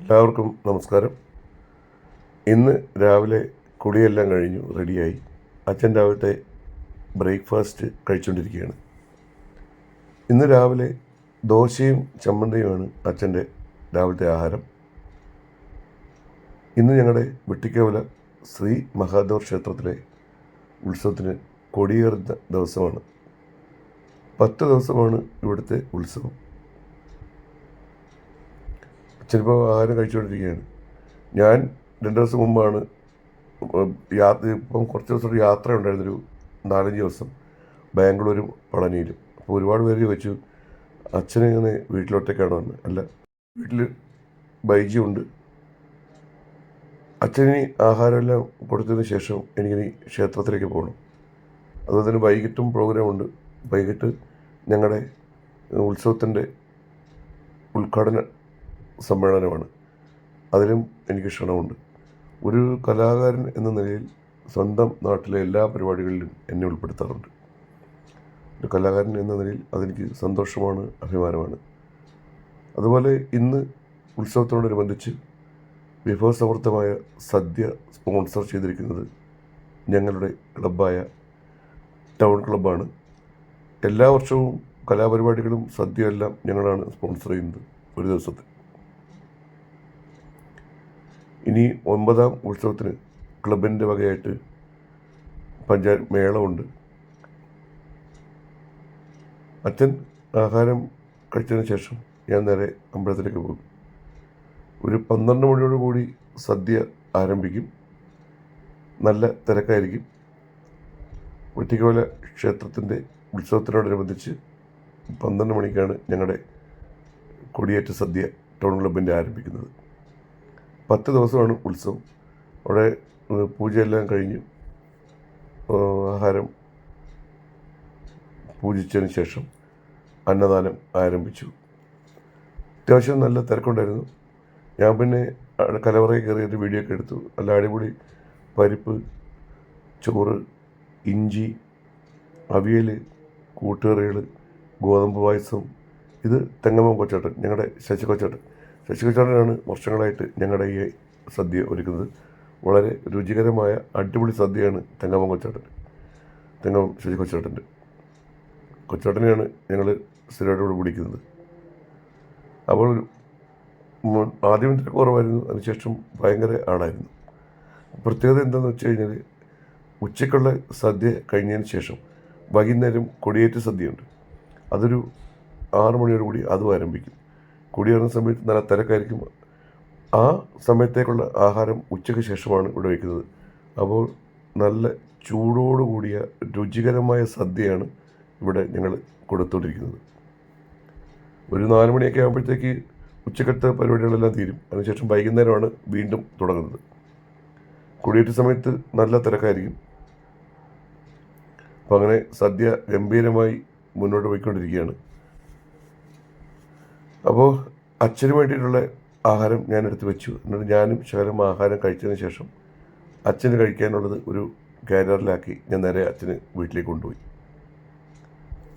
എല്ലാവർക്കും നമസ്കാരം. ഇന്ന് രാവിലെ കുളിയെല്ലാം കഴിഞ്ഞു റെഡിയായി. അച്ഛൻ രാവിലത്തെ ബ്രേക്ക്ഫാസ്റ്റ് കഴിച്ചുകൊണ്ടിരിക്കുകയാണ് ഇന്ന് രാവിലെ ദോശയും ചമ്മന്തിയുമാണ് അച്ഛന്റെ രാവിലത്തെ ആഹാരം. ഇന്ന് ഞങ്ങളുടെ വെട്ടിക്കവല ശ്രീ മഹാദേവ ക്ഷേത്രത്തിലെ ഉത്സവത്തിന് കൊടിയേറുന്ന ദിവസമാണ്. പത്ത് ദിവസമാണ് ഇവിടുത്തെ ഉത്സവം. ചിലപ്പോൾ ആഹാരം കഴിച്ചുകൊണ്ടിരിക്കുകയാണ്. ഞാൻ രണ്ട് ദിവസം മുമ്പാണ് യാത്ര ഇപ്പം കുറച്ച് ദിവസം യാത്ര ഉണ്ടായിരുന്നൊരു നാലഞ്ച് ദിവസം ബാംഗ്ലൂരും പളനിയിലും. അപ്പോൾ ഒരുപാട് പേര് ചോദിച്ചു അച്ഛനെ ഇങ്ങനെ വീട്ടിലൊറ്റയ്ക്കാണോ? എന്ന്. അല്ല വീട്ടിൽ ബൈജിയുണ്ട് അച്ഛന് ആഹാരമെല്ലാം കൊടുത്തതിന് ശേഷം എനിക്കിനി ക്ഷേത്രത്തിലേക്ക് പോകണം. അതുപോലെ തന്നെ വൈകിട്ടും പ്രോഗ്രാമുണ്ട് വൈകിട്ട് ഞങ്ങളുടെ ഉത്സവത്തിന്റെ ഉദ്ഘാടന സമ്മേളനമാണ്. അതിലും എനിക്ക് ക്ഷണമുണ്ട്. ഒരു കലാകാരൻ എന്ന നിലയിൽ സ്വന്തം നാട്ടിലെ എല്ലാ പരിപാടികളിലും എന്നെ ഉൾപ്പെടുത്താറുണ്ട്. ഒരു കലാകാരൻ എന്ന നിലയിൽ അതെനിക്ക് സന്തോഷമാണ് അഭിമാനമാണ്. അതുപോലെ ഇന്ന് ഉത്സവത്തോടനുബന്ധിച്ച് വിഭവസമൃദ്ധമായ സദ്യ സ്പോൺസർ ചെയ്തിരിക്കുന്നത് ഞങ്ങളുടെ ക്ലബ്ബായ ടൗൺ ക്ലബ്ബാണ്. എല്ലാ വർഷവും കലാപരിപാടികളും സദ്യയെല്ലാം ഞങ്ങളാണ് സ്പോൺസർ ചെയ്യുന്നത് ഒരു ദിവസത്തെ ഇനി ഒൻപതാം ഉത്സവത്തിന് ക്ലബിന്റെ വകയായിട്ട് പഞ്ചായത്ത് മേളമുണ്ട്. അച്ഛൻ ആഹാരം കഴിച്ചതിന് ശേഷം ഞാൻ നേരെ അമ്പലത്തിലേക്ക് പോകും. ഒരു പന്ത്രണ്ട് മണിയോട് കൂടി സദ്യ ആരംഭിക്കും. നല്ല തിരക്കായിരിക്കും. വെട്ടിക്കോല ക്ഷേത്രത്തിന്റെ ഉത്സവത്തിനോടനുബന്ധിച്ച് പന്ത്രണ്ട് മണിക്കാണ് ഞങ്ങളുടെ കൊടിയേറ്റ സദ്യ ടൗൺ ക്ലബിന്റെ ആരംഭിക്കുന്നത്. പത്ത് ദിവസമാണ് ഉത്സവം. അവിടെ പൂജയെല്ലാം കഴിഞ്ഞ് ആഹാരം പൂജിച്ചതിന് ശേഷം അന്നദാനം ആരംഭിച്ചു. അത്യാവശ്യം നല്ല തിരക്കുണ്ടായിരുന്നു. ഞാൻ പിന്നെ കലവറയിൽ കയറിയിട്ട് വീഡിയോ ഒക്കെ എടുത്തു. നല്ല അടിപൊളി പരിപ്പ് ചോറ് ഇഞ്ചി അവിയൽ കൂട്ടുകറികൾ ഗോതമ്പ് പായസം. ഇത് തെങ്ങമ്മ കൊച്ചേട്ടൻ ഞങ്ങളുടെ ശശി കൊച്ചേട്ടൻ. ശശി കൊച്ചേട്ടനാണ് വർഷങ്ങളായിട്ട് ഞങ്ങളുടെ ഈ സദ്യ ഒരുക്കുന്നത്. വളരെ രുചികരമായ അടിപൊളി സദ്യയാണ് തെങ്ങമ്മ കൊച്ചാട്ടൻ. തെങ്ങമ്മ ശശി കൊച്ചാട്ടന്റെ. കൊച്ചാട്ടനെയാണ് ഞങ്ങൾ സ്ഥിരമായിട്ട് ഇവിടെ വിളിക്കുന്നത് അപ്പോൾ ആദ്യം തിരക്ക് കുറവായിരുന്നു. അതിനുശേഷം ഭയങ്കര ആളായിരുന്നു. പ്രത്യേകത എന്താണെന്ന് വെച്ച് കഴിഞ്ഞാൽ ഉച്ചയ്ക്കുള്ള സദ്യ കഴിഞ്ഞതിന് ശേഷം വൈകുന്നേരം കൊടിയേറ്റ് സദ്യയുണ്ട്. അതൊരു ആറ് മണിയോടുകൂടി അതും ആരംഭിക്കും. കൊടിയേറുന്ന സമയത്ത് നല്ല തിരക്കായിരിക്കും. ആ സമയത്തേക്കുള്ള ആഹാരം ഉച്ചയ്ക്ക് ശേഷമാണ് ഇവിടെ വയ്ക്കുന്നത്. അപ്പോൾ നല്ല ചൂടോട് കൂടിയ രുചികരമായ സദ്യയാണ് ഇവിടെ ഞങ്ങൾ കൊടുത്തുകൊണ്ടിരിക്കുന്നത്. ഒരു നാല് മണിയൊക്കെ ആകുമ്പോഴത്തേക്ക് ഉച്ചക്കത്തെ പരിപാടികളെല്ലാം തീരും. അതിനുശേഷം വൈകുന്നേരമാണ് വീണ്ടും തുടങ്ങുന്നത്. കുടിയേറ്റ സമയത്ത് നല്ല തിരക്കായിരിക്കും. അപ്പോൾ അങ്ങനെ സദ്യ ഗംഭീരമായി മുന്നോട്ട് പോയിക്കൊണ്ടിരിക്കുകയാണ്. അപ്പോൾ അച്ഛന് വേണ്ടിയിട്ടുള്ള ആഹാരം ഞാൻ എടുത്ത് വെച്ചു. എന്നിട്ട് ഞാനും ശകലം ആഹാരം കഴിച്ചതിന് ശേഷം അച്ഛന് കഴിക്കാനുള്ളത് ഒരു ഗാരറിലാക്കി ഞാൻ നേരെ അച്ഛന് വീട്ടിലേക്ക് കൊണ്ടുപോയി.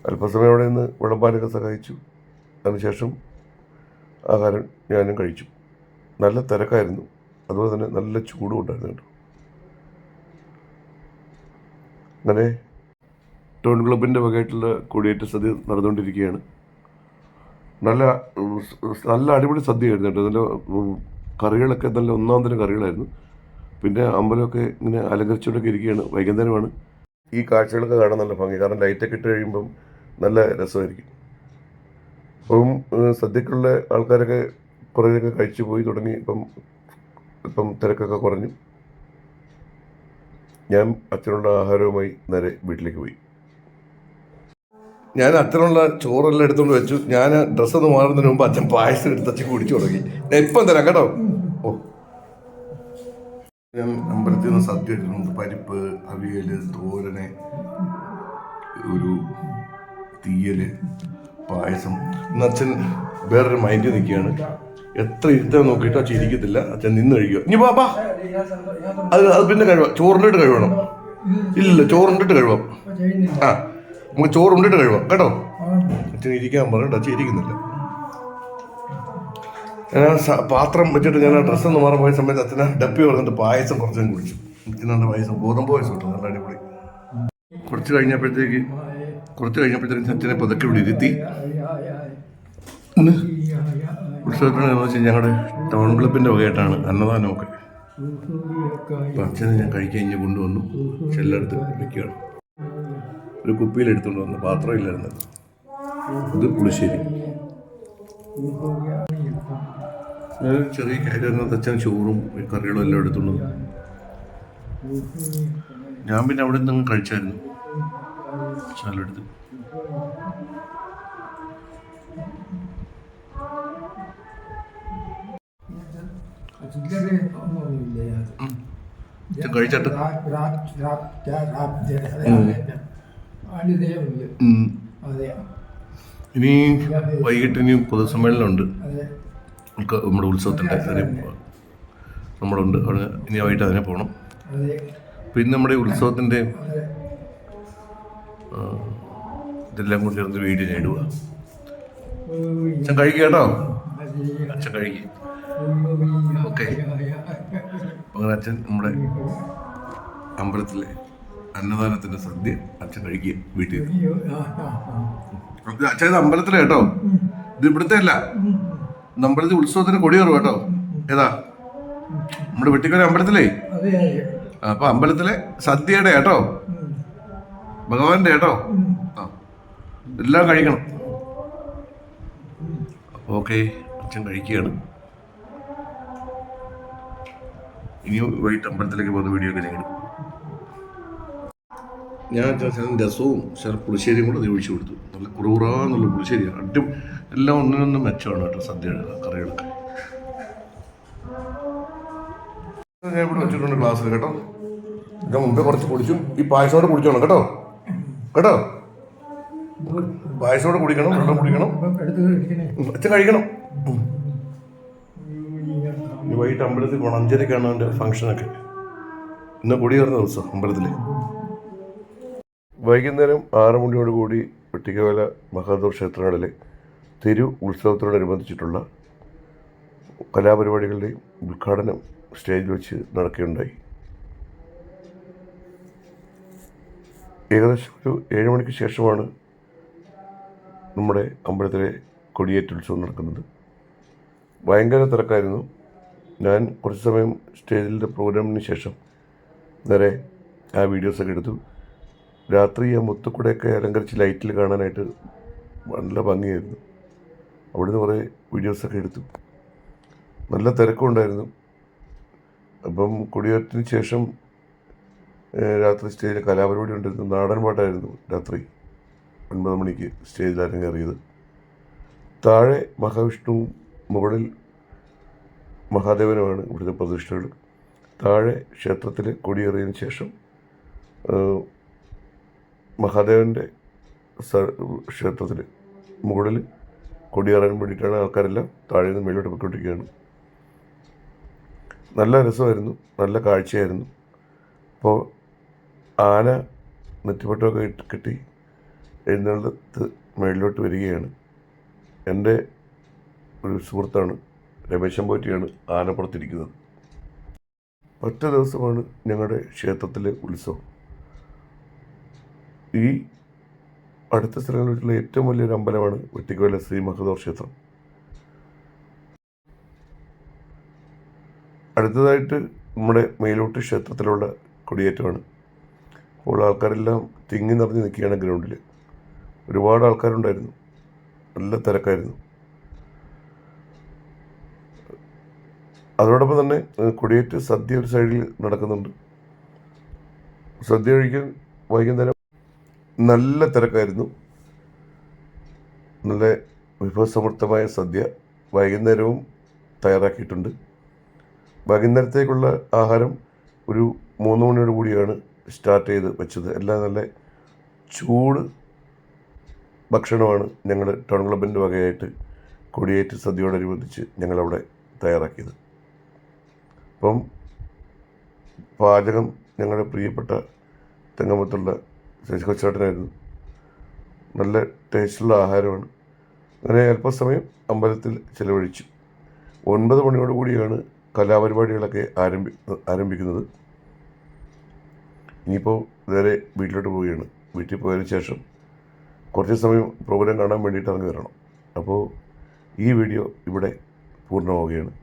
അല്പസമയം അവിടെ നിന്ന് വിളമ്പാനൊക്കെ സഹായിച്ചു. അതിനുശേഷം ആഹാരം ഞാനും കഴിച്ചു. നല്ല തിരക്കായിരുന്നു. അതുപോലെ തന്നെ നല്ല ചൂടും ഉണ്ടായിരുന്നു കേട്ടോ. അങ്ങനെ ടൗൺ ക്ലബിന്റെ വകയായിട്ടുള്ള കൊടിയേറ്റ സദ്യ നടന്നുകൊണ്ടിരിക്കുകയാണ്. നല്ല നല്ല അടിപൊളി സദ്യയായിരുന്നു കേട്ടോ. നല്ല കറികളൊക്കെ നല്ല ഒന്നാം തരം കറികളായിരുന്നു. പിന്നെ അമ്പലമൊക്കെ ഇങ്ങനെ അലങ്കരിച്ചുകൊണ്ടൊക്കെ ഇരിക്കുകയാണ്. വൈകുന്നേരമാണ്. ഈ കാഴ്ചകളൊക്കെ കാണാൻ നല്ല ഭംഗി. കാരണം ലൈറ്റൊക്കെ ഇട്ട് കഴിയുമ്പം നല്ല രസമായിരിക്കും. അപ്പം സദ്യക്കുള്ള ആൾക്കാരൊക്കെ കുറേയൊക്കെ കഴിച്ചു പോയി തുടങ്ങി. ഇപ്പം ഇപ്പം തിരക്കൊക്കെ കുറഞ്ഞു. ഞാൻ അച്ഛനുള്ള ആഹാരവുമായി നേരെ വീട്ടിലേക്ക് പോയി. ഞാൻ അച്ഛനുള്ള ചോറെല്ലാം എടുത്തുകൊണ്ട് വെച്ചു. ഞാൻ ഡ്രസ്സ് ഒന്ന് മാറുന്നതിന് മുമ്പ് അച്ഛൻ പായസം എടുത്ത് അച്ഛൻ കുടിച്ചു തുടങ്ങി. ഞാൻ ഇപ്പം തരാം കേട്ടോ. ഓ. ഞാൻ അമ്പലത്തിൽ നിന്ന് സദ്യ എടുക്കുന്നത് പരിപ്പ് അവിയൽ തോരന് ഒരു തീയൽ പായസം. ഇന്ന് അച്ഛൻ വേറൊരു മൈൻഡിൽ നിൽക്കുകയാണ്. എത്ര ഇരുത്താൻ നോക്കിയിട്ട് അച്ഛൻ ഇരിക്കത്തില്ല. അച്ഛൻ നിന്ന് കഴിക്കുക. ഇനി ബാബാ അത് അത് പിന്നെ കഴിവാം. ചോറിന്റെ കഴിവണം. ചോറിന്റെ ഇട്ട് കഴിവാം. ആ. നമുക്ക് ചോറ് ഉണ്ടിട്ട് കഴിവാം. കേട്ടോ? അച്ഛൻ ഇരിക്കാൻ പറഞ്ഞിട്ട് അച്ഛൻ ഇരിക്കുന്നില്ല. ഞാൻ പാത്രം വെച്ചിട്ട് ഞാൻ ആ ഡ്രസ്സ് ഒന്ന് മാറാൻ പോയ സമയത്ത് അച്ഛനെ ഡപ്പി പറഞ്ഞിട്ട് പായസം കുറച്ചും കുടിച്ചു. അച്ഛനാണ്ട് പായസം ഗോതമ്പ് പായസം കിട്ടും നല്ല അടിപൊളി. കുറച്ച് കഴിഞ്ഞപ്പോഴത്തേക്ക് കുറച്ച് കഴിഞ്ഞപ്പോഴത്തേക്ക് അച്ഛനെ പതുക്കെ ഇവിടെ ഇരുത്തി. ഉത്സവത്തിന് വെച്ചാൽ ഞങ്ങളുടെ ടൗൺ ക്ലബിന്റെ വകയായിട്ടാണ് അന്നദാനമൊക്കെ. അപ്പം അച്ഛനെ ഞാൻ കഴിക്കാൻ ഇഞ്ഞ് കൊണ്ടുവന്നു. ചെല്ലെടുത്ത് വെക്കുകയാണ് ഒരു കുപ്പിയിൽ എടുത്തുകൊണ്ട് വന്നു പാത്രം ഇല്ലായിരുന്നു ഇത് പുളിശ്ശേരി ചെറിയ കാര്യം അച്ഛൻ ചോറും കറികളും എല്ലാം എടുത്തുകൊണ്ട് ഞാൻ പിന്നെ അവിടെ നിന്ന് കഴിച്ചായിരുന്നു ചാലെടുത്ത് കഴിച്ചിട്ട് അതിതേ അതെ ഇനി വൈകിട്ട് ഇനി പൊതുസമ്മേളനമുണ്ട്. നമ്മുടെ ഉത്സവത്തിന്റെ നമ്മളുണ്ട്. അവിടെ ഇനി വൈകിട്ട് അതിനെ പോകണം പിന്നെ നമ്മുടെ ഉത്സവത്തിന്റെ ഉത്സവത്തിന്റെ ഇതെല്ലാം കൂടി ചേർന്ന് വീഡിയോ ഞാൻ ഇടുക അച്ഛൻ കഴിക്കുക കേട്ടോ? അച്ഛൻ കഴിക്കുക ഓക്കെ. അങ്ങനെ അച്ഛൻ നമ്മുടെ അമ്പലത്തിലെ അന്നദാനത്തിന്റെ സദ്യ അച്ഛൻ കഴിക്കുക വീട്ടിൽ അച്ഛൻ ഇത് അമ്പലത്തിലെ കേട്ടോ. ഇത് ഇവിടുത്തെ അല്ല. അമ്പലത്തിൽ ഉത്സവത്തിന് കൊടി കയറും കേട്ടോ. ഏതാ? നമ്മുടെ വെട്ടിക്കര അമ്പലത്തിലേ? അപ്പൊ അമ്പലത്തിലെ സദ്യയുടെ കേട്ടോ. ഭഗവാന്റെ കേട്ടോ. ആ എല്ലാം കഴിക്കണം. ഓക്കെ അച്ഛൻ കഴിക്കുകയാണ്. ഇനി വൈകിട്ട് അമ്പലത്തിലേക്ക് പോകുന്ന വീഡിയോ ഒക്കെ ഞാൻ ഞാൻ ശകലം രസവും ശകലം പുളിശ്ശേരിയും കൂടെ ഒഴിച്ചു കൊടുത്തു. നല്ല കുറുകുറാന്നുള്ള പുളിശ്ശേരി. അടി എല്ലാം ഒന്നിനൊന്നും മെച്ചമാണ് കേട്ടോ സദ്യ കറികളൊക്കെ ഞാൻ ഇവിടെ വെച്ചിട്ടുണ്ട് ഗ്ലാസ്സിൽ കേട്ടോ. ഞാൻ മുമ്പേ കുറച്ച് കുടിച്ചു ഈ പായസോടെ കുടിച്ചോണം കേട്ടോ. കേട്ടോ? പായസോടെ കുടിക്കണം വെള്ളം കുടിക്കണം. അച്ഛൻ കഴിക്കണം. വൈകിട്ട് അമ്പലത്തിൽ പോകണം അഞ്ചരക്കാണ് എന്റെ ഫംഗ്ഷനൊക്കെ ഇന്ന് കൊടിയേറുന്ന ദിവസം അമ്പലത്തിൽ വൈകുന്നേരം ആറ് മണിയോട് കൂടി വെട്ടിക്കവല മഹാദൂർ ക്ഷേത്രങ്ങളിലെ തിരു ഉത്സവത്തോടനുബന്ധിച്ചിട്ടുള്ള കലാപരിപാടികളുടെയും ഉദ്ഘാടനം സ്റ്റേജിൽ വെച്ച് നടക്കുകയുണ്ടായി. ഏകദേശം ഒരു ഏഴ് മണിക്ക് ശേഷമാണ് നമ്മുടെ അമ്പലത്തിലെ കൊടിയേറ്റ് ഉത്സവം നടക്കുന്നത്. ഭയങ്കര തിരക്കായിരുന്നു. ഞാൻ കുറച്ച് സമയം സ്റ്റേജിലെ പ്രോഗ്രാമിന് ശേഷം നേരെ ആ വീഡിയോസൊക്കെ എടുത്തു. രാത്രി ആ മുത്തുക്കൂടെയൊക്കെ അലങ്കരിച്ച് ലൈറ്റിൽ കാണാനായിട്ട് നല്ല ഭംഗിയായിരുന്നു. അവിടുന്ന് കുറേ വീഡിയോസൊക്കെ എടുത്തു. നല്ല തിരക്കുണ്ടായിരുന്നു. അപ്പം കുടിയേറ്റത്തിന് ശേഷം രാത്രി സ്റ്റേജിൽ കലാപരിപാടി ഉണ്ടായിരുന്നു നാടൻ പാട്ടായിരുന്നു രാത്രി ഒൻപത് മണിക്ക് സ്റ്റേജിൽ അരങ്ങേറിയത്. താഴെ മഹാവിഷ്ണു മുകളിൽ മഹാദേവനുമാണ് ഇവിടുത്തെ പ്രതിഷ്ഠകൾ. താഴെ ക്ഷേത്രത്തിൽ കൊടിയേറിയതിന് ശേഷം മഹാദേവന്റെ ക്ഷേത്രത്തിൽ മുകളിൽ കൊടിയേറാൻ വേണ്ടിയിട്ടാണ് ആൾക്കാരെല്ലാം താഴെ നിന്ന് മേലോട്ട് പൊയ്ക്കൊണ്ടിരിക്കുകയാണ്. നല്ല രസമായിരുന്നു നല്ല കാഴ്ചയായിരുന്നു. അപ്പോൾ ആന നെറ്റിപ്പട്ടമൊക്കെ കിട്ടി എഴുന്നള്ളത്ത് മേളിലോട്ട് വരികയാണ്. എന്റെ ഒരു സുഹൃത്താണ് രമേശൻ പോറ്റിയാണ് ആനപ്പുറത്തിരിക്കുന്നത് ഒറ്റ ദിവസമാണ് ഞങ്ങളുടെ ക്ഷേത്രത്തിലെ ഉത്സവം. ഈ അടുത്ത സ്ഥലങ്ങളിൽ വെച്ചുള്ള ഏറ്റവും വലിയൊരു അമ്പലമാണ് വെട്ടിക്കോല ശ്രീ മഹദോർ ക്ഷേത്രം. അടുത്തതായിട്ട് നമ്മുടെ മേലോട്ട് ക്ഷേത്രത്തിലുള്ള കൊടിയേറ്റമാണ്. അപ്പോൾ ആൾക്കാരെല്ലാം തിങ്ങി നിറഞ്ഞ് നിൽക്കുകയാണ് ഗ്രൗണ്ടിൽ ഒരുപാട് ആൾക്കാരുണ്ടായിരുന്നു. നല്ല തിരക്കായിരുന്നു. അതോടൊപ്പം തന്നെ കൊടിയേറ്റ് സദ്യ ഒരു സൈഡിൽ നടക്കുന്നുണ്ട്. സദ്യ കഴിക്കാൻ വൈകുന്നേരം നല്ല തിരക്കായിരുന്നു. നല്ല വിഭവസമൃദ്ധമായ സദ്യ വൈകുന്നേരവും തയ്യാറാക്കിയിട്ടുണ്ട്. വൈകുന്നേരത്തേക്കുള്ള ആഹാരം ഒരു മൂന്ന് മണിയോട് കൂടിയാണ് സ്റ്റാർട്ട് ചെയ്ത് വെച്ചത്. എല്ലാം നല്ല ചൂട് ഭക്ഷണമാണ് ഞങ്ങൾ ടൗൺ ക്ലബിന്റെ വകയായിട്ട് കൊടിയേറ്റ് സദ്യയോടനുബന്ധിച്ച് ഞങ്ങളവിടെ തയ്യാറാക്കിയത്. അപ്പം പാചകം ഞങ്ങളുടെ പ്രിയപ്പെട്ട തെങ്ങമത്തുള്ള ശശി കൊച്ചേട്ടനായിരുന്നു നല്ല ടേസ്റ്റുള്ള ആഹാരമാണ്. അങ്ങനെ അല്പസമയം അമ്പലത്തിൽ ചിലവഴിച്ചു. ഒൻപത് മണിയോട് കൂടിയാണ് കലാപരിപാടികളൊക്കെ ആരംഭി ആരംഭിക്കുന്നത്. ഇനിയിപ്പോൾ നേരെ വീട്ടിലോട്ട് പോവുകയാണ്. വീട്ടിൽ പോയതിന് ശേഷം കുറച്ച് സമയം പ്രോഗ്രാം കാണാൻ വേണ്ടിയിട്ട് ഇറങ്ങി വരണം. അപ്പോൾ ഈ വീഡിയോ ഇവിടെ പൂർണമാവുകയാണ്.